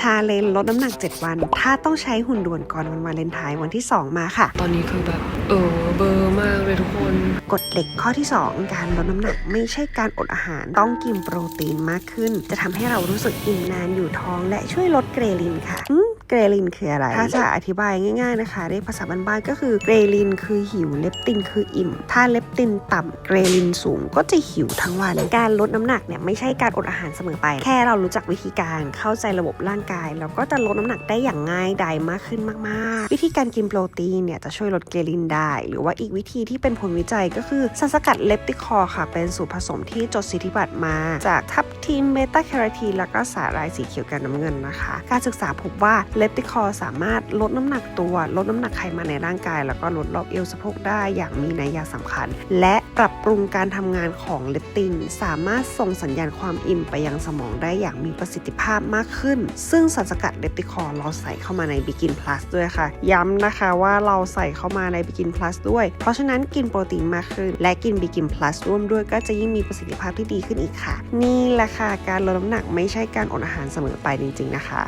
ชาเลนลดน้ำหนัก 7 วัน ถ้าต้องใช้หุ่นด่วนก่อนวันวาเลนไทน์วันที่ 2 มาค่ะ ตอนนี้คือแบบเออเบอร์มากเลยทุกคนกฎเหล็กข้อที่ 2 การลดน้ำหนักไม่ใช่การอดอาหารต้องกินโปรตีนมากขึ้น จะทำให้เรารู้สึกอิ่มนานอยู่ท้องและช่วยลดเกรลินค่ะอืม เกรลินคืออะไร ถ้าจะอธิบายง่าย ๆนะคะในภาษาบ้านๆก็คือเกรลินคือหิวเลปตินคืออิ่ม ถ้าเลปตินต่ำเกรลินสูงก็จะหิวทั้งวัน การลดน้ำหนักเนี่ยไม่ใช่การอดอาหารเสมอไป แค่เรารู้จักวิธีการเข้าใจระบบร่างกายเราก็จะลดน้ำหนักได้อย่างง่ายดายมากขึ้นมากๆ วิธีการกินโปรตีนเนี่ยจะช่วยลดเกรลินได้ หรือว่าอีกวิธีที่เป็นผลวิจัยก็คือสารสกัดเลปติคอค่ะ เป็นสูตรผสมที่จดสิทธิบัตรมา จากทับทิมเบต้าแคโรทีนแล้วก็สาหร่ายสีเขียวกับน้ำเงินนะคะ การศึกษาพบว่าเลเลปติคอร์สามารถลดน้ำหนักตัว ลดน้ำหนักไขมันในร่างกาย แล้วก็ลดรอบเอวสะโพกได้อย่างมีนัยยะสำคัญ และปรับปรุงการทำงานของเลปติน สามารถส่งสัญญาณความอิ่มไปยังสมองได้อย่างมีประสิทธิภาพมากขึ้น ซึ่งสารสกัดเลปติคอร์เราใส่เข้ามาในบิกินพลัสด้วยค่ะ ย้ำนะคะว่าเราใส่เข้ามาในบิกินพลัสด้วย เพราะฉะนั้นกินโปรตีนมากขึ้น และกินบิกินพลัสร่วมด้วยก็จะยิ่งมีประสิทธิภาพที่ดีขึ้นอีกค่ะ นี่แหละค่ะการลดน้ำหนักไม่ใช่การอดอาหารเสมอไปจริง ๆนะคะ